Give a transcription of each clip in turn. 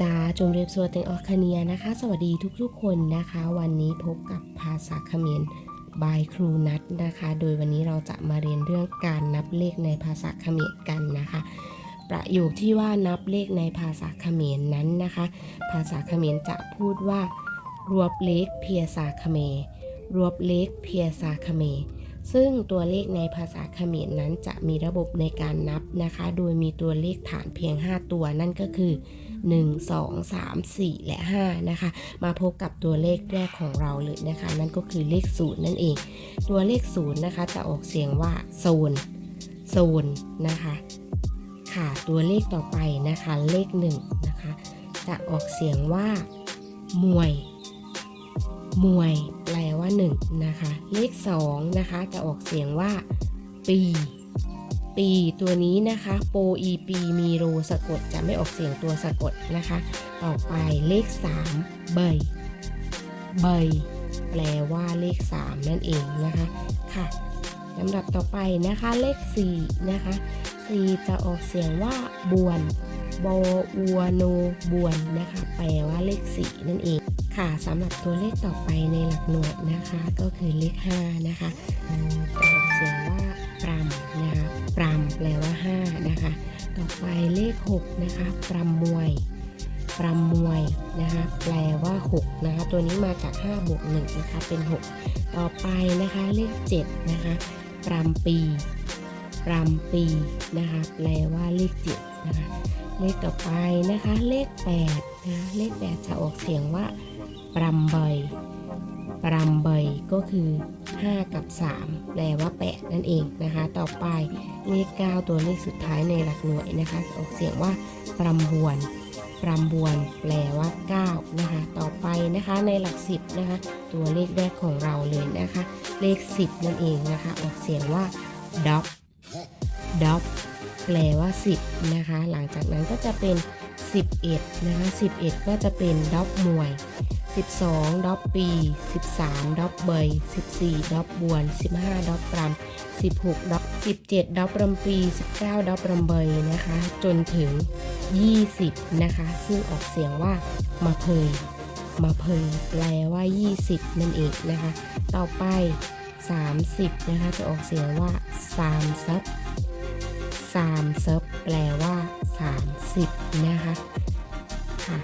จ้าจุมเรียบสัวเต็งออคเนียนะคะ สวัสดีทุกๆคนนะคะ วันนี้พบกับภาษาเขมรบายครูนัทนะคะ โดยวันนี้เราจะมาเรียนเรื่องการนับเลขในภาษาเขมรกันนะคะ ประโยคที่ว่านับเลขในภาษาเขมรนั้นนะคะ ภาษาเขมรจะพูดว่ารวบเลขเพียษาเขมรรวบเลขเพียษาเขมรซึ่งตัวเลขในภาษาเขมรนั้นจะมีระบบในการนับนะคะ โดยมีตัวเลขฐานเพียง 5 ตัวนั่นก็คือ1 2 3 4 และ 5 นะคะ มาพบกับตัวเลขแรกของเราเลยนะคะ นั่นก็คือเลขศูนย์นั่นเอง ตัวเลขศูนย์นะคะ จะออกเสียงว่าโซนโซนนะคะ ค่ะตัวเลขต่อไปนะคะเลข1นะคะ จะออกเสียงว่า มวย มวย แปลว่า 1 นะคะ เลข2นะคะ จะออกเสียงว่า ปี ปีตัวนี้นะคะโปอีปีมีโรสะกดจะไม่ออกเสียงตัวสะกดนะคะ ต่อไปเลข 3 เบย เบย แปลว่าเลข 3 นั่นเองนะคะค่ะลำดับต่อไปนะคะเลข 4 นะคะ 4 จะออกเสียงว่าบวนบออัวโนบวนนะคะ แปลว่าเลข 4 นั่นเองค่ะสำหรับตัวเลขต่อไปในหลักหน่วยนะคะ ก็คือเลข 5 นะคะ ต่อไปเลข 6 นะคะปรำมวยปรำมวยนะคะแปลว่า 6 นะคะ ตัวนี้มาจาก5บวก1นะคะเป็น 6 ต่อไปนะคะเลข 7 นะคะปรำปีปรำปีนะคะแปลว่าเลข 7 นะคะ เลขต่อไปนะคะเลข 8 นะคะเลข 8 จะออกเสียงว่าปรำเบยปรำเบยก็คือ 5 กับ 3 แปลว่า 8 นั่นเองนะคะ ต่อไปเลข 9 ตัวเลขสุดท้ายในหลักหน่วยนะคะออกเสียงว่าปรำบวนปรำบวนแปลว่า 9 นะคะ ต่อไปนะคะในหลัก 10 นะคะ ตัวเลขแรกของเราเลยนะคะ เลข 10 นั่นเองนะคะ ออกเสียงว่าด็อกด็อกแปลว่า 10 นะคะ หลังจากนั้นก็จะเป็น 11 นะคะ 11 ก็จะเป็นด็อกมวย 12 ดอกปี 13 ดอกเบย 14 ดอกบวน 15 ดอกปรำ16 ดอก 17 ดอกปรำปี 19 ดอกปรำเบยนะคะ จนถึง 20 นะคะ ซึ่งออกเสียงว่ามาเพยมาเพยแปลว่า 20 นั่นเองนะคะ ต่อไป 30 นะคะ จะออกเสียงว่า3ซับ3ซับแปลว่า 30 นะคะค่ะ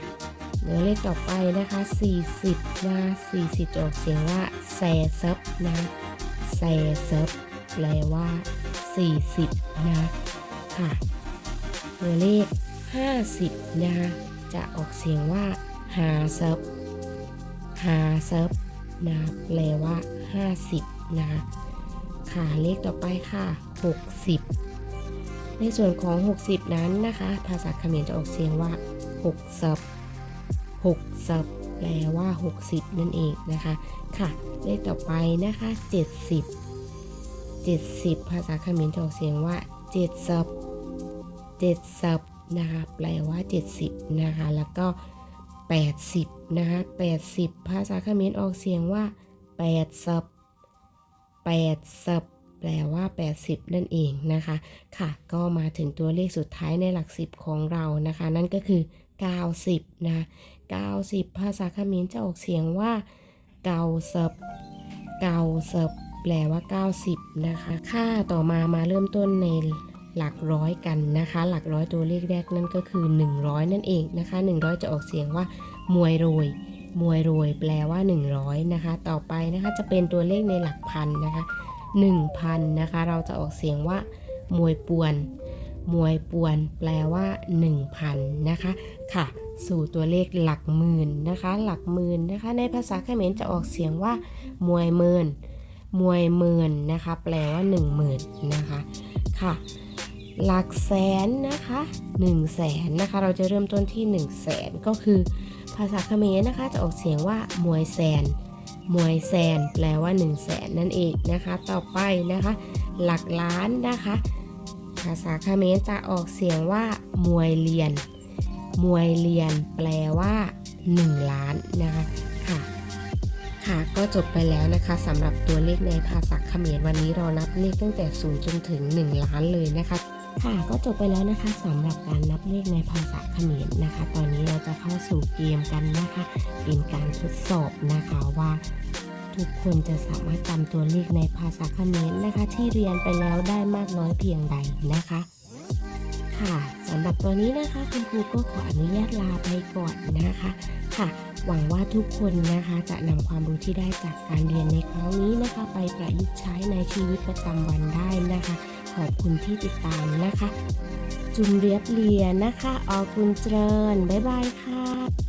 เดี๋ยวเลขต่อไปนะคะ 40 นะ40 จะออกเสียงว่าแซซับนะแซซับแปลว่า 40 นะค่ะตัวเลข 50 นะคะจะออกเสียงว่าหาซับหาซับนะแปลว่า 50นะคะค่ะเลขต่อไปค่ะ 60 ในส่วนของ 60 นั้นนะคะ ภาษาเขมรจะออกเสียงว่า6ซับ 6ซับแปลว่า 60 นั่นเองนะคะค่ะเลขต่อไปนะคะ 70 70 ภาษาเขมรจะออกเสียงว่า7ซับ7ซับนะคะแปลว่า 70นะคะแล้วก็ 80นะคะ80 ภาษาเขมรออกเสียงว่า8ซับ8ซับแปลว่า 80 นั่นเองนะคะ ค่ะ ก็มาถึงตัวเลขสุดท้ายในหลัก 10 ของเรานะคะ นั่นก็คือ 90 นะ 90 ภาษาเขมรจะออกเสียงว่าเกาเซบเกาเซบแปลว่า 90 นะคะ ค่าต่อมามาเริ่มต้นในหลักร้อยกันนะคะ หลักร้อยตัวเลขแรกนั่นก็คือ 100 นั่นเองนะคะ 100 จะออกเสียงว่ามวยโรย มวยโรย แปลว่า 100 นะคะ ต่อไปนะคะจะเป็นตัวเลขในหลักพันนะคะ 1,000 นะคะ เราจะออกเสียงว่ามวยปวน มวยปวน แปลว่า 1,000 นะคะ ค่ะ สู่ตัวเลขหลักหมื่นนะคะ หลักหมื่นนะคะ ในภาษาเขมรจะออกเสียงว่ามวยเมินมวยเมินนะคะ แปลว่า 10,000นะคะค่ะ หลักแสนนะคะ1 0 0 0 0แสนนะคะ เราจะเริ่มต้นที่ 1 0 0 0 0แสนก็คือ ภาษาเขมรนะคะ จะออกเสียงว่ามวยแสนมวยแสนแปลว่า 1 0 0 0 0แสนนั่นเองนะคะ ต่อไปนะคะ หลักล้านนะคะ ภาษาเขมรจะออกเสียงว่ามวยเรียน มวยเรียนแปลว่า 1 ล้านนะคะค่ะค่ะก็จบไปแล้วนะคะสำหรับตัวเลขในภาษาเขมรวันนี้เรานับเลขตั้งแต่0จนถึง 1 ล้านเลยนะคะค่ะก็จบไปแล้วนะคะสำหรับการนับเลขในภาษาเขมรนะคะ ตอนนี้เราจะเข้าสู่เกมกันนะคะ เป็นการทดสอบนะคะว่า ทุกคนจะสามารถจำตัวเลขในภาษาเขมรนะคะ ที่เรียนไปแล้วได้มากน้อยเพียงใดนะคะ ค่ะสำหรับตัวนี้นะคะคุณครูก็ขออนุญาตลาไปก่อนนะคะค่ะ หวังว่าทุกคนนะคะจะนำความรู้ที่ได้จากการเรียนในครั้งนี้นะคะ ไปประยุกต์ใช้ในชีวิตประจำวันได้นะคะ ขอบคุณที่ติดตามนะคะ จุมเรียบเรียนนะคะ ออคุณเจริญ บ๊ายบายค่ะ